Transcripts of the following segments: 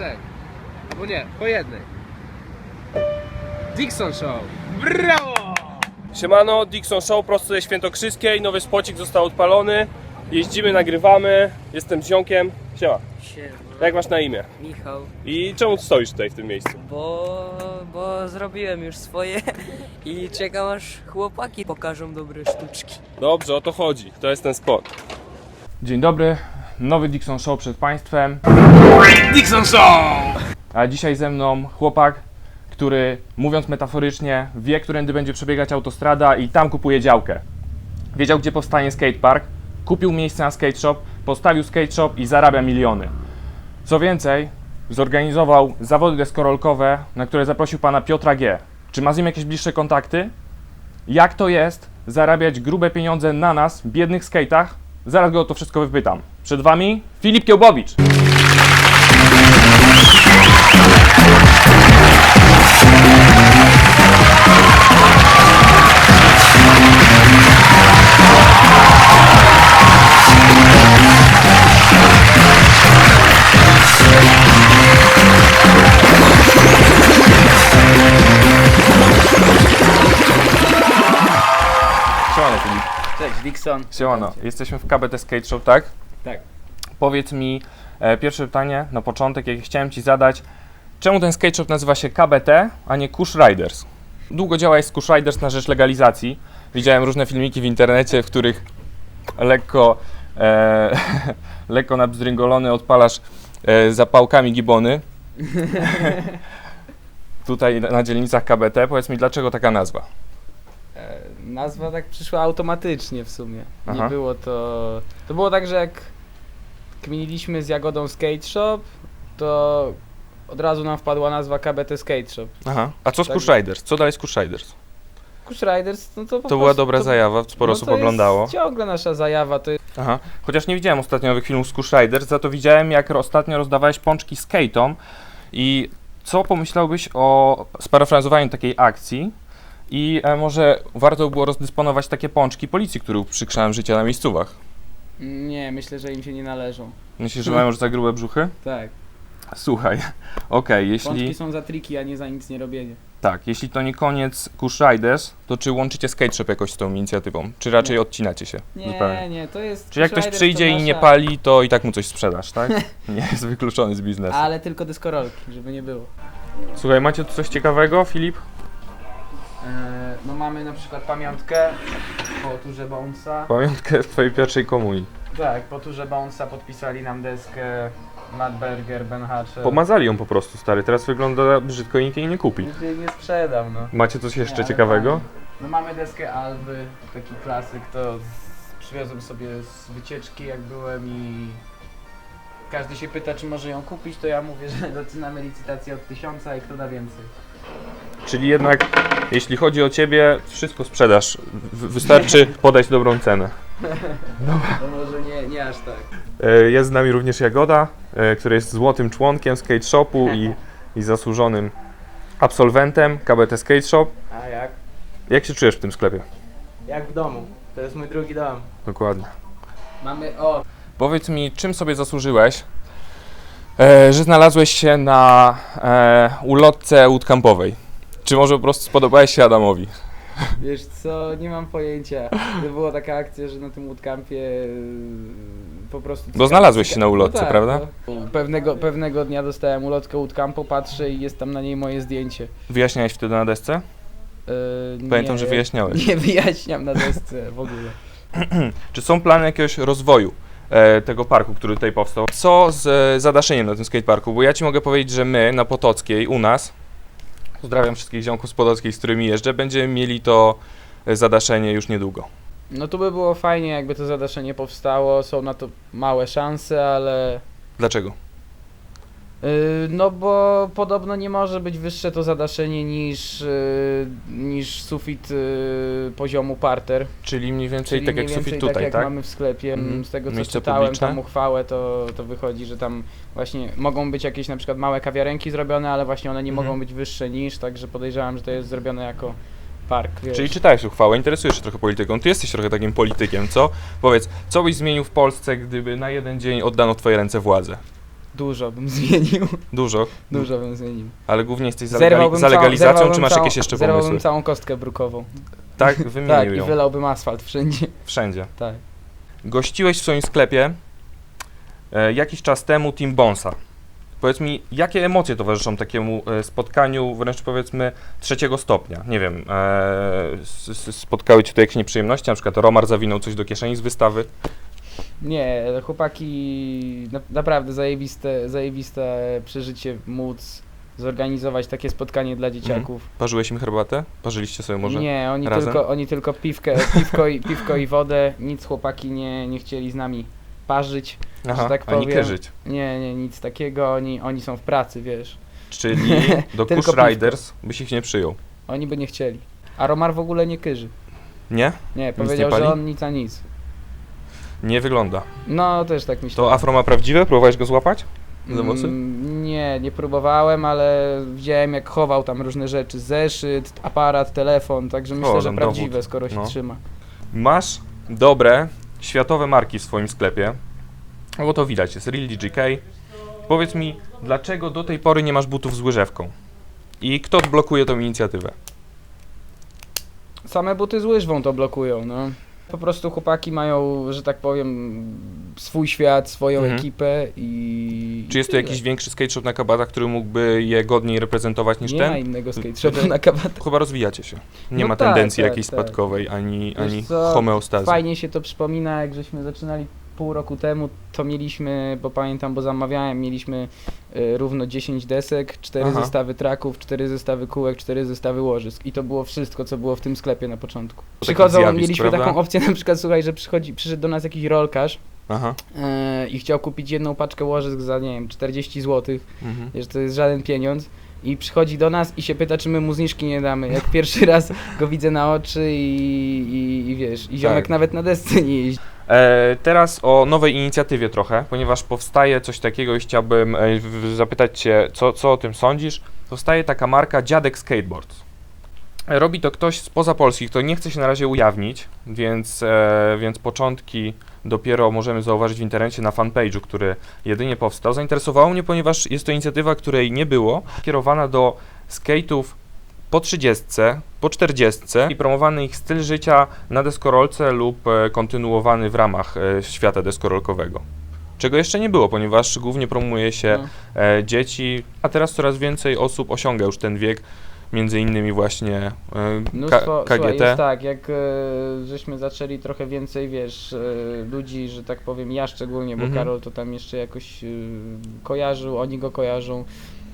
trzech. Albo nie, po jednej. Dixon Show. Brawo! Siemano, Dixon Show prosto ze Świętokrzyskiej, nowy spocik został odpalony, jeździmy, nagrywamy, jestem z ziomkiem, siema, Siema, jak masz na imię? Michał, I czemu stoisz tutaj w tym miejscu? bo, bo zrobiłem już swoje i czekam aż chłopaki pokażą dobre sztuczki. Dobrze, o to chodzi, to jest ten spot. Dzień dobry, nowy Dixon Show przed Państwem. Dixon Show! A dzisiaj ze mną chłopak, który mówiąc metaforycznie wie, którędy będzie przebiegać autostrada i tam kupuje działkę. Wiedział, gdzie powstanie skatepark, kupił miejsce na skate shop, postawił skate shop i zarabia miliony. Co więcej, zorganizował zawody deskorolkowe, na które zaprosił pana Piotra G. Czy ma z nim jakieś bliższe kontakty? Jak to jest zarabiać grube pieniądze na nas, biednych skate'ach? Zaraz go o to wszystko wypytam. Przed wami Filip Kiełbowicz. Dixon. Siemano, jesteśmy w KBT Skate Shop, tak? Tak. Powiedz mi, e, pierwsze pytanie na początek, jakie chciałem Ci zadać. Czemu ten skate shop nazywa się KBT, a nie Kush Riders? Długo działałeś z Kush Riders na rzecz legalizacji. Widziałem różne filmiki w internecie, w których lekko, e, lekko nabzdryngolony odpalasz e, zapałkami gibony. Tutaj na dzielnicach KBT. Powiedz mi, dlaczego taka nazwa? Nazwa tak przyszła automatycznie w sumie. Aha. Nie było to. To było tak, że jak kminiliśmy z Jagodą Skate Shop, to od razu nam wpadła nazwa KBT Skate Shop. Aha. A co z Tak. Kush Riders? Co dalej z Kush Riders? Kush Riders, no to po To była prostu- dobra to- zajawa, sporo no osób to jest oglądało. ciągle nasza zajawa, to jest Aha. Chociaż nie widziałem ostatnio nowych filmów z Kush Riders, za to widziałem jak ostatnio rozdawałeś pączki skate'om i co pomyślałbyś o sparafrazowaniu takiej akcji i e, może warto było rozdysponować takie pączki policji, które uprzykrzałem życie na miejscówach. Nie, myślę, że im się nie należą. Myślisz, że mają już za grube brzuchy? Tak. Słuchaj, okej, Pączki jeśli są za triki, a nie za nic nie robienie. tak, jeśli to nie koniec Kush Riders, to czy łączycie skate shop jakoś z tą inicjatywą? Czy raczej odcinacie się zupełnie? Nie, nie, to jest. Czy jak ktoś Riders przyjdzie i nie nasza- pali, to i tak mu coś sprzedasz, tak? Nie jest wykluczony z biznesu. Ale tylko dyskorolki, żeby nie było. Słuchaj, macie tu coś ciekawego, Filip? E, no mamy na przykład pamiątkę po turze Bounce'a. Pamiątkę twojej pierwszej komunii. Tak, po turze Bounce'a podpisali nam deskę Matt Berger, Ben Hatcher. Pomazali ją po prostu, stary. Teraz wygląda brzydko i nikt jej nie kupi. Nigdy jej nie sprzedam, no. Macie coś jeszcze ale ciekawego? No mamy deskę Alwy, taki klasyk, to z, przywiozłem sobie z wycieczki jak byłem i każdy się pyta, czy może ją kupić, to ja mówię, że zaczynamy licytację od tysiąca i kto da więcej. Czyli jednak, jeśli chodzi o ciebie, wszystko sprzedasz. W- wystarczy podać dobrą cenę. No może nie, nie aż tak. E, Jest z nami również Jagoda, e, który jest złotym członkiem skate shopu i, i zasłużonym absolwentem KBT Skate Shop. A jak? Jak się czujesz w tym sklepie? Jak w domu. To jest mój drugi dom. Dokładnie. Mamy, o, Powiedz mi, czym sobie zasłużyłeś, e, że znalazłeś się na e, ulotce bootcampowej? Czy może po prostu spodobałeś się Adamowi? Wiesz co, nie mam pojęcia. To była taka akcja, że na tym bootcampie yy, po prostu... Bo znalazłeś się na ulotce, tak, prawda? no. Pewnego, pewnego dnia dostałem ulotkę bootcampu, patrzę i jest tam na niej moje zdjęcie. Wyjaśniałeś wtedy na desce? Yy, Pamiętam, nie, że wyjaśniałeś. Nie wyjaśniam na desce w ogóle. Czy są plany jakiegoś rozwoju e, tego parku, który tutaj powstał? Co z e, zadaszeniem na tym skateparku? Bo ja Ci mogę powiedzieć, że my na Potockiej, u nas, pozdrawiam wszystkich ziomków z Potockiej, z którymi jeżdżę, będziemy mieli to e, zadaszenie już niedługo. No to by było fajnie, jakby to zadaszenie powstało. Są na to małe szanse, ale... Dlaczego? Yy, no bo podobno nie może być wyższe to zadaszenie niż, yy, niż sufit yy, poziomu parter. Czyli mniej więcej Czyli tak mniej jak więcej sufit tak tutaj, jak tak? mamy w sklepie. Mhm. Z tego co Miejsce czytałem publiczne? tam uchwałę, to, to wychodzi, że tam właśnie mogą być jakieś na przykład małe kawiarenki zrobione, ale właśnie one nie Mhm. mogą być wyższe niż, także podejrzewam, że to jest zrobione jako park. Wiesz. Czyli czytałeś uchwałę, interesujesz się trochę polityką. Ty jesteś trochę takim politykiem, co? Powiedz, co byś zmienił w Polsce, gdyby na jeden dzień oddano w Twoje ręce władzę? Dużo bym zmienił. Dużo, Dużo bym zmienił. ale głównie jesteś za, Zerwałbym legali- za całą- legalizacją, zerwałbym czy masz całą- jakieś jeszcze Zerwałbym pomysły? całą kostkę brukową. Tak, Tak, wymienił i ją. wylałbym asfalt wszędzie. Wszędzie. Tak. Gościłeś w swoim sklepie e, jakiś czas temu Team Bonsa. Powiedz mi, jakie emocje towarzyszą takiemu e, spotkaniu, wręcz powiedzmy trzeciego stopnia? Nie wiem, e, s- s- spotkały Cię tu jakieś nieprzyjemności, na przykład Romar zawinął coś do kieszeni z wystawy? Nie, chłopaki na, naprawdę zajebiste, zajebiste przeżycie móc zorganizować takie spotkanie dla dzieciaków. Parzyłeś im herbatę? Parzyliście sobie może? Nie, oni razem? tylko, oni tylko piwkę, piwko, i, piwko i wodę, nic chłopaki nie, nie chcieli z nami parzyć. Aha, tak ani powiem. kerzyć. Nie, nie, nic takiego, oni, oni są w pracy, wiesz. Czyli do Kush. Riders byś ich nie przyjął. Oni by nie chcieli. A Romar w ogóle nie kyży. Nie? Nie, powiedział, nie że on nic a nic. Nie wygląda. No, też tak myślę. To afro ma prawdziwe? Próbowałeś go złapać? Za włosy? Mm, Nie, nie próbowałem, ale widziałem jak chował tam różne rzeczy. Zeszyt, aparat, telefon, także myślę, że ten prawdziwe, dowód. skoro się No. trzyma. Masz dobre, światowe marki w swoim sklepie. No bo to widać, jest Real DGK. Powiedz mi, dlaczego do tej pory nie masz butów z łyżewką? I kto blokuje tą inicjatywę? Same buty z łyżwą to blokują, no. Po prostu chłopaki mają, że tak powiem, swój świat, swoją Mhm. ekipę i... Czy jest tyle. jakiś większy skate shop na kabatach, który mógłby je godniej reprezentować niż Nie ten? ma innego skate shopu na kabatach. Chyba rozwijacie się. Nie No ma tak, tendencji tak, jakiejś tak. spadkowej, ani, Wiesz ani co, homeostazy. Fajnie się to przypomina, jak żeśmy zaczynali pół roku temu, to mieliśmy, bo pamiętam, bo zamawiałem, mieliśmy y, równo 10 desek, 4 Aha. zestawy traków, 4 zestawy kółek, 4 zestawy łożysk i to było wszystko, co było w tym sklepie na początku. Przychodzą, zjawisk, mieliśmy prawda? taką opcję, na przykład, słuchaj, że przychodzi, przyszedł do nas jakiś rolkarz Aha. y, i chciał kupić jedną paczkę łożysk za, nie wiem, 40 zł, Mhm. że to jest żaden pieniądz. I przychodzi do nas i się pyta, czy my mu zniżki nie damy. Jak pierwszy raz go widzę na oczy i, i, i wiesz, i ziomek Tak. nawet na desce nie jeździ. E, teraz o nowej inicjatywie trochę, ponieważ powstaje coś takiego i chciałbym e, zapytać Cię, co, co o tym sądzisz. Powstaje taka marka Dziadek Skateboards. E, Robi to ktoś spoza Polski, kto nie chce się na razie ujawnić, więc, więc początki dopiero możemy zauważyć w internecie na fanpage'u, który jedynie powstał. Zainteresowało mnie, ponieważ jest to inicjatywa, której nie było, kierowana do skate'ów po 30, po 40 i promowany ich styl życia na deskorolce lub e, kontynuowany w ramach e, świata deskorolkowego. Czego jeszcze nie było, ponieważ głównie promuje się No. e, dzieci, a teraz coraz więcej osób osiąga już ten wiek, między innymi właśnie e, K- Mnóstwo, słuchaj, KGT. jest tak, jak żeśmy zaczęli trochę więcej, wiesz, ludzi, że tak powiem, ja szczególnie, bo Mhm. Karol to tam jeszcze jakoś kojarzył, oni go kojarzą.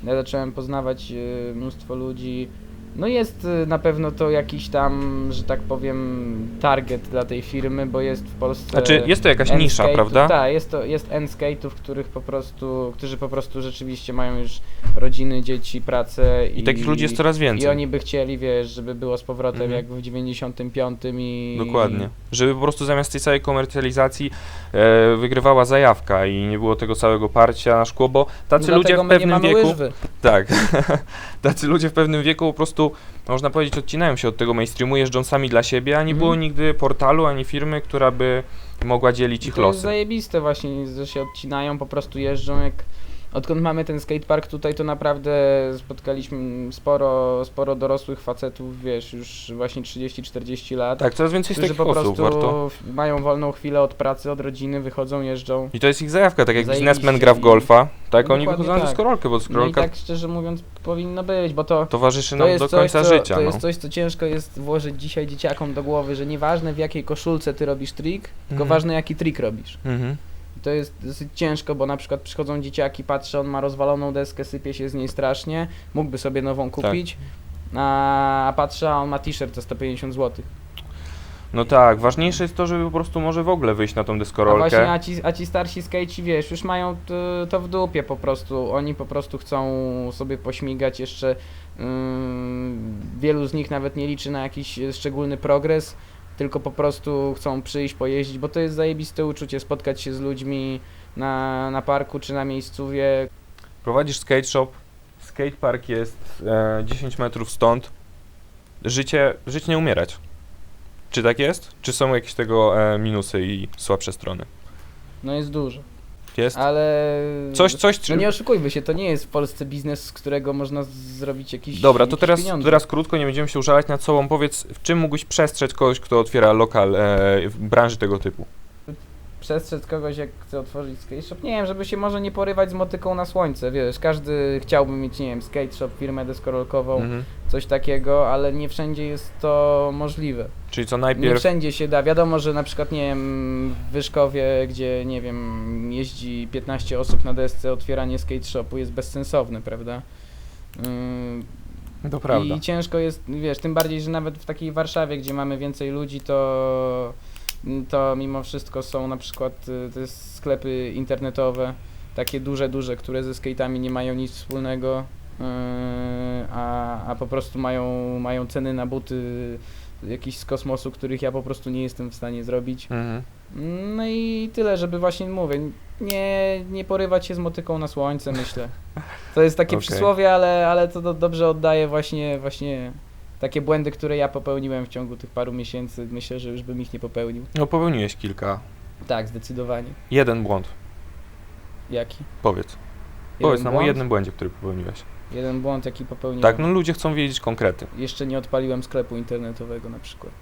Ja zacząłem poznawać mnóstwo ludzi. No jest e, na pewno to jakiś tam, że tak powiem, target dla tej firmy, bo jest w Polsce... Znaczy, jest to jakaś nisza, prawda? Tak, jest to jest N-skate'ów, których po prostu, którzy po prostu rzeczywiście mają już rodziny, dzieci, pracę I takich ludzi jest coraz i więcej. oni by chcieli, wiesz, żeby było z powrotem Mhm. jak w 95 i... Dokładnie. Żeby po prostu zamiast tej całej komercjalizacji e, wygrywała zajawka i nie było tego całego parcia na szkło, bo tacy No ludzie w pewnym wieku. Łyżwy. Tak. Tacy ludzie w pewnym wieku po prostu, można powiedzieć, odcinają się od tego mainstreamu, jeżdżą sami dla siebie, a nie Mhm. było nigdy portalu ani firmy, która by mogła dzielić ich to jest losy. zajebiste właśnie, że się odcinają, po prostu jeżdżą jak... Odkąd mamy ten skatepark tutaj, to naprawdę spotkaliśmy sporo, sporo dorosłych facetów, wiesz, już właśnie 30-40 lat. Tak, coraz więcej którzy takich po osób prostu warto. f- mają wolną chwilę od pracy, od rodziny, wychodzą, jeżdżą. I to jest ich zajawka, tak jak Zajebiście biznesmen gra w i- golfa, tak No oni dokładnie wychodzą na tak. deskorolkę, bo No i deskorolka tak szczerze mówiąc powinno być, bo to, towarzyszy to nam jest do coś, końca co, życia. to no. jest coś, co ciężko jest włożyć dzisiaj dzieciakom do głowy, że nieważne w jakiej koszulce ty robisz trik, tylko Mhm. ważne jaki trik robisz. Mhm. I to jest dosyć ciężko, bo na przykład przychodzą dzieciaki, patrzę, on ma rozwaloną deskę, sypie się z niej strasznie, mógłby sobie nową Tak. kupić, a, a patrzę, a on ma t-shirt za 150 zł. No tak, ważniejsze jest to, żeby po prostu może w ogóle wyjść na tą A deskorolkę. właśnie, a ci, a ci starsi skejci, wiesz, już mają to, to w dupie po prostu. Oni po prostu chcą sobie pośmigać jeszcze. ym, wielu z nich nawet nie liczy na jakiś e, szczególny progres, tylko po prostu chcą przyjść, pojeździć, bo to jest zajebiste uczucie, spotkać się z ludźmi na, na parku czy na miejscówie. Prowadzisz skate shop, skatepark jest e, 10 metrów stąd. Życie, żyć nie umierać. Czy tak jest? Czy są jakieś tego e, minusy i słabsze strony? No jest dużo. Jest? Ale... Coś, coś, No nie oszukujmy się, to nie jest w Polsce biznes, z którego można zrobić jakiś Dobra, to teraz, pieniądze. teraz krótko, nie będziemy się użalać nad sobą. Powiedz, w czym mógłbyś przestrzec kogoś, kto otwiera lokal e, w branży tego typu? Przestrzec kogoś, jak chce otworzyć skate shop. Nie wiem, żeby się może nie porywać z motyką na słońce, wiesz, każdy chciałby mieć, nie wiem, skate shop, firmę deskorolkową, Mhm. coś takiego, ale nie wszędzie jest to możliwe. Czyli co Nie najpierw... wszędzie się da. Wiadomo, że na przykład, nie wiem, w Wyszkowie, gdzie, nie wiem, jeździ 15 osób na desce, otwieranie skate shopu jest bezsensowne, prawda? Ym, To prawda. I ciężko jest, wiesz, tym bardziej, że nawet w takiej Warszawie, gdzie mamy więcej ludzi, to, to mimo wszystko są na przykład y, te sklepy internetowe, takie duże, duże, które ze skate'ami nie mają nic wspólnego, yy, a, a po prostu mają, mają ceny na buty jakieś z kosmosu, których ja po prostu nie jestem w stanie zrobić. Mhm. No i tyle, żeby właśnie mówię, nie, nie porywać się z motyką na słońce, myślę. To jest takie Okej. przysłowie, ale, ale to do, dobrze oddaje właśnie, właśnie takie błędy, które ja popełniłem w ciągu tych paru miesięcy. Myślę, że już bym ich nie popełnił. No popełniłeś kilka. Tak, zdecydowanie. Jeden błąd. Jaki? Powiedz. Powiedz nam o błąd? jednym błędzie, który popełniłeś. Jeden błąd, jaki popełniłem. Tak, no ludzie chcą wiedzieć konkrety. Jeszcze nie odpaliłem sklepu internetowego na przykład.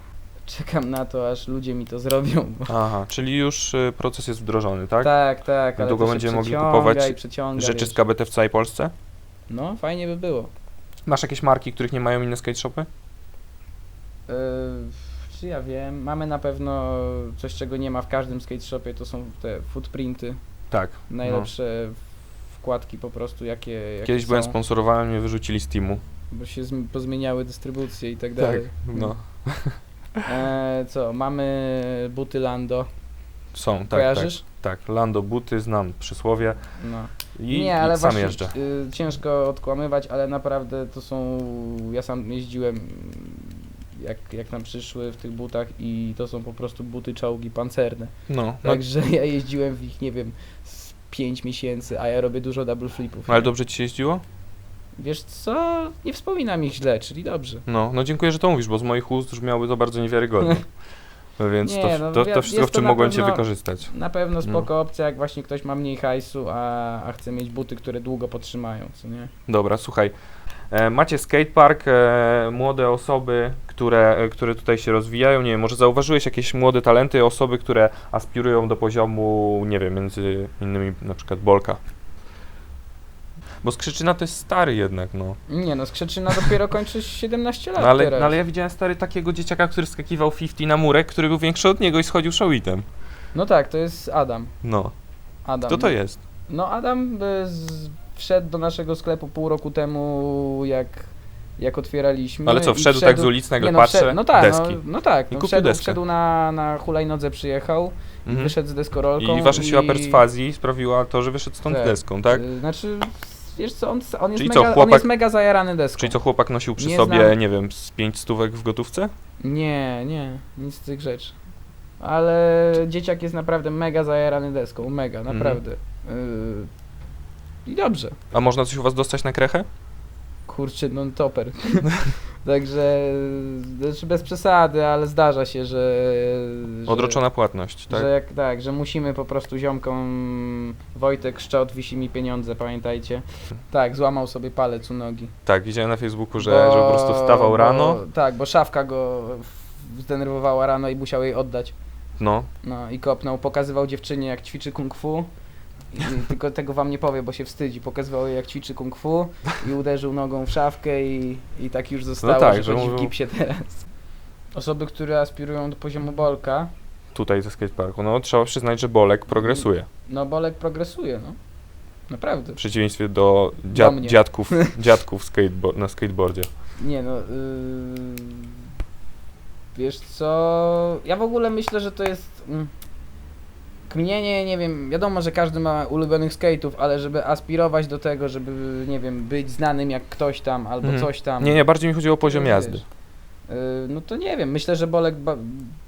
Czekam na to, aż ludzie mi to zrobią. Bo... Aha, czyli już y, proces jest wdrożony, tak? Tak, tak, ale Niedługo to się będziemy mogli przeciąga kupować i przeciąga, Rzeczy wiesz. z KBT w całej Polsce? No, fajnie by było. Masz jakieś marki, których nie mają inne skate shopy? Yy, czy ja wiem, mamy na pewno coś, czego nie ma w każdym skate shopie, to są te footprinty, Tak. najlepsze wkładki po prostu, jakie, jakie No. Kiedyś są, byłem sponsorowany, mnie wyrzucili z teamu. bo się zm- pozmieniały dystrybucje i tak dalej. No. E, co, mamy buty Lando, Są, tak, kojarzysz? tak. Tak, Lando buty, znam przysłowie No. i, nie, ale i sam właśnie jeżdżę. y, ciężko odkłamywać, ale naprawdę to są, ja sam jeździłem jak, jak nam przyszły w tych butach i to są po prostu buty czołgi pancerne. No, no Także ja jeździłem w ich, nie wiem, z 5 miesięcy, a ja robię dużo double flipów. ale nie? dobrze ci się jeździło? Wiesz co, nie wspominam ich źle, czyli dobrze. No, no dziękuję, że to mówisz, bo z moich ust brzmiałoby to bardzo niewiarygodnie. No Więc Nie, to, no, to, to wszystko, jest w czym na mogłem cię pewno- wykorzystać. Na pewno No. spoko opcja, jak właśnie ktoś ma mniej hajsu, a, a chce mieć buty, które długo potrzymają, co nie? Dobra, słuchaj. E, macie skatepark, e, młode osoby, które, e, które tutaj się rozwijają. Nie wiem, może zauważyłeś jakieś młode talenty, osoby, które aspirują do poziomu, nie wiem, między innymi na przykład Bolka. Bo Skrzyczyna to jest stary jednak, no. Nie no, Skrzeczyna dopiero kończy 17 lat No ale, teraz. no ale ja widziałem stary takiego dzieciaka, który skakiwał 50 na murek, który był większy od niego i schodził showitem. No tak, to jest Adam. No. Adam. Kto to jest? No Adam y, z, wszedł do naszego sklepu pół roku temu, jak, jak otwieraliśmy. Ale co, i wszedł tak z ulicy, nagle nie, no, patrzę, wszedł, no tak, deski. No, no tak, I no, kupił wszedł, deskę. wszedł na, na hulajnodze, przyjechał, Mhm. wyszedł z deskorolką I wasza siła perswazji sprawiła to, że wyszedł stąd Tak. deską, tak? Y, Znaczy, wiesz co, on, on, jest, Czyli co, mega, on chłopak- jest mega zajarany deską. Czyli co, chłopak nosił przy Nie sobie, znam. nie wiem, z pięć stówek w gotówce? Nie, nie, nic z tych rzeczy. Ale dzieciak jest naprawdę mega zajarany deską, mega, Mhm. naprawdę. Y, I dobrze. A można coś u was dostać na krechę? Kurczę, no toper. Także, znaczy bez przesady, ale zdarza się, że... że Odroczona płatność, tak? Że jak, tak, że musimy po prostu ziomkom Wojtek Szczot wisi mi pieniądze, pamiętajcie. Tak, złamał sobie palec u nogi. Tak, widziałem na Facebooku, że, że po prostu wstawał rano, Bo, tak, bo szafka go zdenerwowała rano i musiał jej oddać. no, No i kopnął, pokazywał dziewczynie jak ćwiczy kung fu. Tylko tego wam nie powie, bo się wstydzi. Pokazywał jak ćwiczy kung fu i uderzył nogą w szafkę i, i tak już zostało, tak, że że chodzi w gipsie teraz. Osoby, które aspirują do poziomu Bolka, tutaj ze skateparku, no trzeba przyznać, że Bolek progresuje. no Bolek progresuje, no. Naprawdę. W przeciwieństwie do dzia- mnie. dziadków, dziadków skatebo- na skateboardzie. Nie no, yy... wiesz co, ja w ogóle myślę, że to jest mm, kminienie, nie wiem, wiadomo, że każdy ma ulubionych skate'ów, ale żeby aspirować do tego, żeby, nie wiem, być znanym jak ktoś tam albo Mhm. coś tam. Nie, nie, bardziej mi chodziło o poziom jazdy. Yy, No to nie wiem, myślę, że Bolek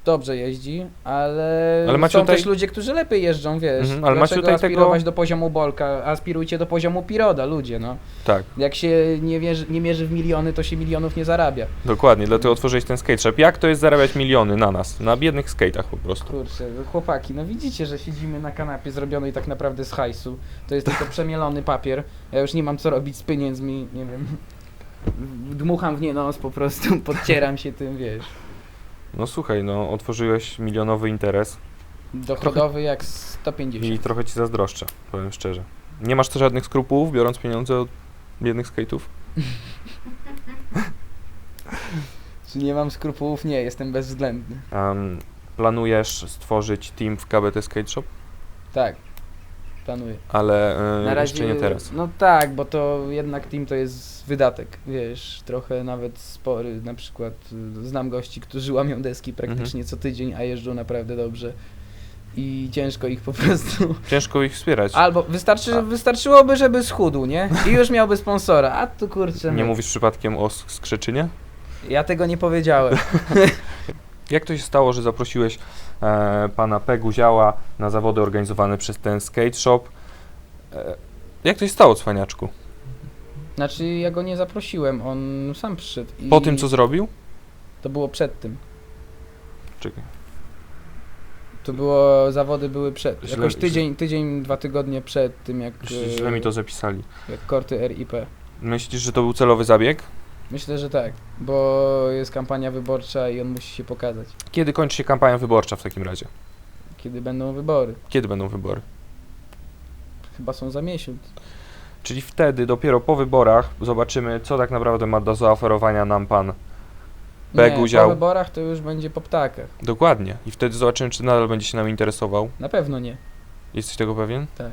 dobrze jeździ, ale, Ale macie są tutaj- też ludzie, którzy lepiej jeżdżą, wiesz. Mhm, ale macie tutaj aspirować tego- do poziomu Bolka? Aspirujcie do poziomu Piroda, ludzie, no. Tak, Jak się nie, wierzy, nie mierzy w miliony, to się milionów nie zarabia. dokładnie, dlatego otworzyłeś ten skate shop. Jak to jest zarabiać miliony na nas, na biednych skate'ach po prostu? Kurczę, chłopaki, no widzicie, że siedzimy na kanapie zrobionej tak naprawdę z hajsu. To jest tylko przemielony papier. Ja już nie mam co robić z pieniędzmi, nie wiem. Dmucham w nie nos po prostu, podcieram się tym, wiesz. No słuchaj, no otworzyłeś milionowy interes Dochodowy jak 150. i trochę ci zazdroszczę, powiem szczerze. Nie masz też żadnych skrupułów, biorąc pieniądze od biednych skate'ów? Czy nie mam skrupułów? Nie, jestem bezwzględny. Em, planujesz stworzyć team w KBT Skate Shop? Tak, planuję. Ale Na razie, jeszcze nie teraz. No tak, bo to jednak team to jest wydatek, wiesz, trochę nawet spory, na przykład y, znam gości, którzy łamią deski praktycznie co tydzień, a jeżdżą naprawdę dobrze i ciężko ich po prostu. Ciężko ich wspierać. Albo wystarczy, A. wystarczyłoby, żeby schudł, nie? I już miałby sponsora, a tu kurczę, Nie no. mówisz przypadkiem o sk- skrzyczynie? ja tego nie powiedziałem. Jak to się stało, że zaprosiłeś e, pana Peguziała na zawody organizowane przez ten skate shop? E, jak to się stało, cwaniaczku? Znaczy ja go nie zaprosiłem, on sam przyszedł. I Po tym, co zrobił? To było przed tym. Czekaj. To było, zawody były przed, Źle- jakoś tydzień, tydzień, dwa tygodnie przed tym, jak, Źle, e, źle mi to zapisali. jak korty RIP. Myślisz, że to był celowy zabieg? Myślę, że tak, bo jest kampania wyborcza i on musi się pokazać, Kiedy kończy się kampania wyborcza w takim razie? kiedy będą wybory. Kiedy będą wybory? Chyba są za miesiąc. Czyli wtedy, dopiero po wyborach, zobaczymy, co tak naprawdę ma do zaoferowania nam pan. Nie, Peguział. po wyborach to już będzie po ptakach. Dokładnie. I wtedy zobaczymy, czy nadal będzie się nami interesował. Na pewno nie, Jesteś tego pewien? tak.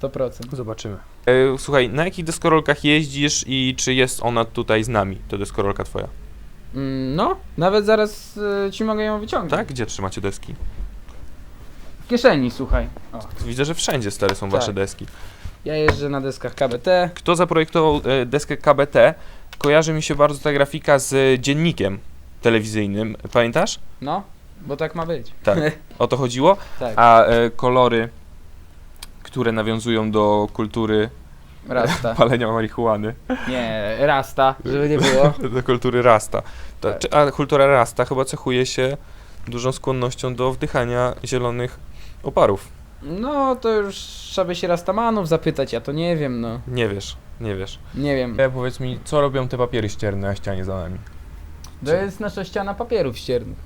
100%. Zobaczymy. E, słuchaj, na jakich deskorolkach jeździsz i czy jest ona tutaj z nami, to deskorolka twoja? Mm, no, nawet zaraz e, ci mogę ją wyciągnąć. Tak? Gdzie trzymacie deski? W kieszeni, słuchaj. O, Widzę, że wszędzie stare są Tak. wasze deski. ja jeżdżę na deskach KBT. Kto zaprojektował e, deskę KBT? Kojarzy mi się bardzo ta grafika z dziennikiem telewizyjnym. Pamiętasz? No, bo tak ma być. Tak. O to chodziło? Tak, A e, kolory, które nawiązują do kultury rasta. palenia marihuany, Nie, rasta, żeby nie było. do kultury rasta. Ta, Tak. czy, a kultura rasta chyba cechuje się dużą skłonnością do wdychania zielonych oparów. No, to już trzeba by się rastamanów zapytać, ja to nie wiem, no. Nie wiesz, nie wiesz. Nie wiem. E, powiedz mi, co robią te papiery ścierne na ścianie za nami? To jest nasza ściana papierów ściernych.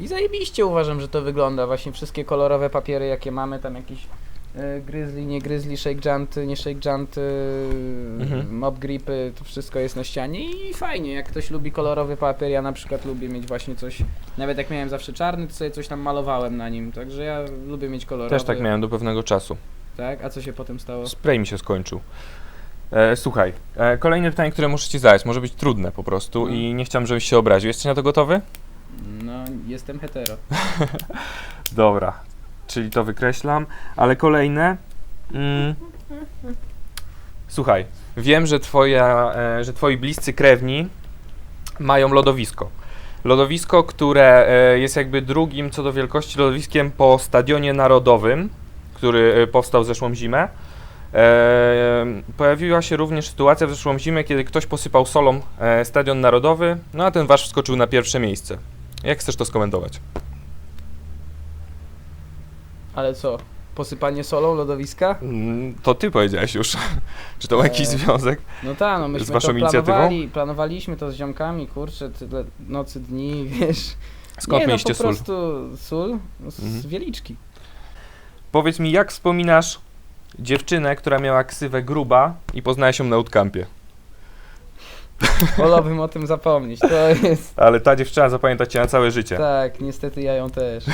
I zajebiście uważam, że to wygląda. Właśnie wszystkie kolorowe papiery, jakie mamy, tam jakieś e, gryzli, nie gryzli, shake janty, nie shake janty, Mhm. mob gripy, to wszystko jest na ścianie i fajnie, jak ktoś lubi kolorowy papier, ja na przykład lubię mieć właśnie coś, nawet jak miałem zawsze czarny, to sobie coś tam malowałem na nim, także ja lubię mieć kolorowy. Też tak miałem do pewnego czasu. Tak? A co się potem stało? Spray mi się skończył. E, słuchaj, e, kolejne pytanie, które muszę ci zadać, może być trudne po prostu No. i nie chciałem, żebyś się obraził. Jesteś na to gotowy? No, jestem hetero. Dobra, czyli to wykreślam, ale kolejne. Mm, słuchaj, wiem, że, twoja, e, że twoi bliscy krewni mają lodowisko. Lodowisko, które e, jest jakby drugim co do wielkości lodowiskiem po Stadionie Narodowym, który e, powstał zeszłą zimę. E, pojawiła się również sytuacja w zeszłą zimę, kiedy ktoś posypał solą Stadion Narodowy, no a ten wasz wskoczył na pierwsze miejsce. Jak chcesz to skomentować? Ale co? Posypanie solą lodowiska? Mm, To ty powiedziałeś już. Czy to ma jakiś Eee, związek? No tak, no myśmy Z waszą to inicjatywą? planowali, planowaliśmy to z ziomkami, kurczę, tyle nocy, dni, wiesz. Skąd nie, mieliście no po sól? prostu sól z Mhm. wieliczki. Powiedz mi, jak wspominasz dziewczynę, która miała ksywę gruba i poznałeś ją na outcampie? Wolałbym o tym zapomnieć, to jest... Ale ta dziewczyna zapamięta cię na całe życie. Tak, niestety ja ją też.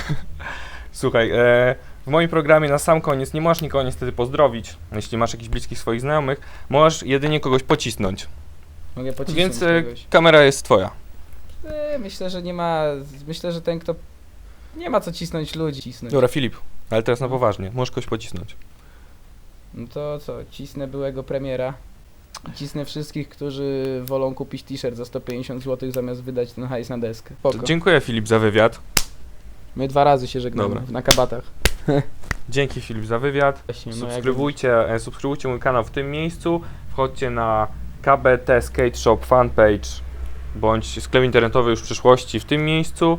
Słuchaj, e, moim programie na sam koniec nie możesz nikogo niestety pozdrowić, jeśli masz jakichś bliskich swoich znajomych, możesz jedynie kogoś pocisnąć. Mogę pocisnąć Więc e, kogoś. kamera jest twoja. E, myślę, że nie ma... Myślę, że ten, kto... Nie ma co cisnąć ludzi. Cisnąć. Dobra, Filip, ale teraz na poważnie, możesz kogoś pocisnąć. No to co, cisnę byłego premiera. Cisnę wszystkich, którzy wolą kupić t-shirt za 150 zł zamiast wydać ten hajs na deskę. Spoko. dziękuję Filip za wywiad. My dwa razy się żegnamy Dobra. na kabatach. Dzięki Filip za wywiad. Właśnie, no Subskrybujcie, e, subskrybujcie mój kanał w tym miejscu. Wchodźcie na KBT Skate Shop fanpage bądź sklep internetowy już w przyszłości w tym miejscu.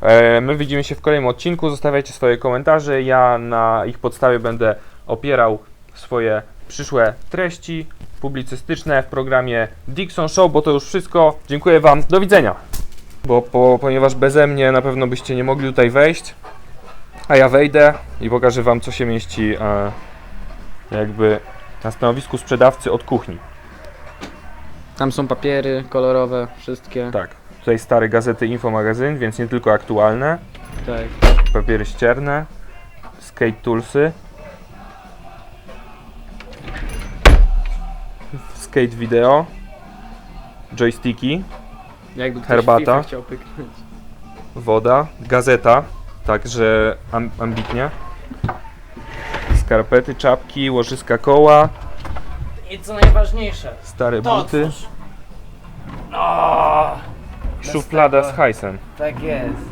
E, My widzimy się w kolejnym odcinku. Zostawiajcie swoje komentarze. Ja na ich podstawie będę opierał swoje przyszłe treści publicystyczne w programie Dixon Show, bo to już wszystko. Dziękuję Wam. Do widzenia. Bo po, ponieważ beze mnie na pewno byście nie mogli tutaj wejść, a ja wejdę i pokażę Wam, co się mieści e, jakby na stanowisku sprzedawcy od kuchni. Tam są papiery kolorowe, wszystkie. Tak. Tutaj stare gazety Info Magazyn, więc nie tylko aktualne. Tak. Papiery ścierne, skate toolsy, skate video, joysticki, Jakby ktoś Herbata. FIFA chciał pyknąć. woda, gazeta, także am, ambitnie. Skarpety, czapki, łożyska koła, I co najważniejsze, stare to buty, otwórz. O, szuflada z hajsem. tak jest.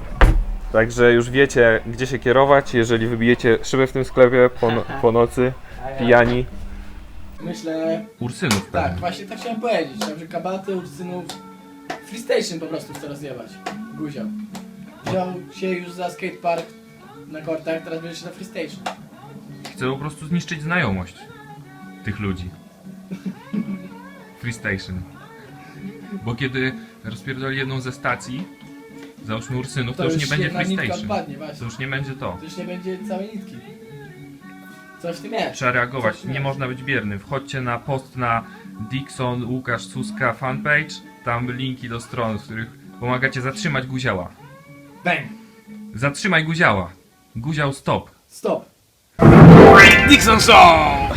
Także już wiecie, gdzie się kierować, jeżeli wybijecie szybę w tym sklepie po, no, po nocy, pijani. Myślę, Ursynów tak, właśnie tak chciałem powiedzieć, że kabaty, uczynów, freestation po prostu chce rozjebać. Guział. Wziął się już za skatepark na kortach, teraz bierze się za freestation. Chcę po prostu zniszczyć znajomość tych ludzi. Free Station. Bo kiedy rozpierdoli jedną ze stacji, załóżmy Ursynów, to, już nie będzie jedna Free nitka Station. odpadnie, To właśnie. już nie będzie to. To już nie będzie całej nitki. Coś w tym jest. Trzeba reagować, nie można być biernym. Wchodźcie na post na Dixon Łukasz Suska fanpage, tam linki do stron, w których pomagacie zatrzymać guziała. Bang! Zatrzymaj guziała. Guział stop. Stop! Dixon Show!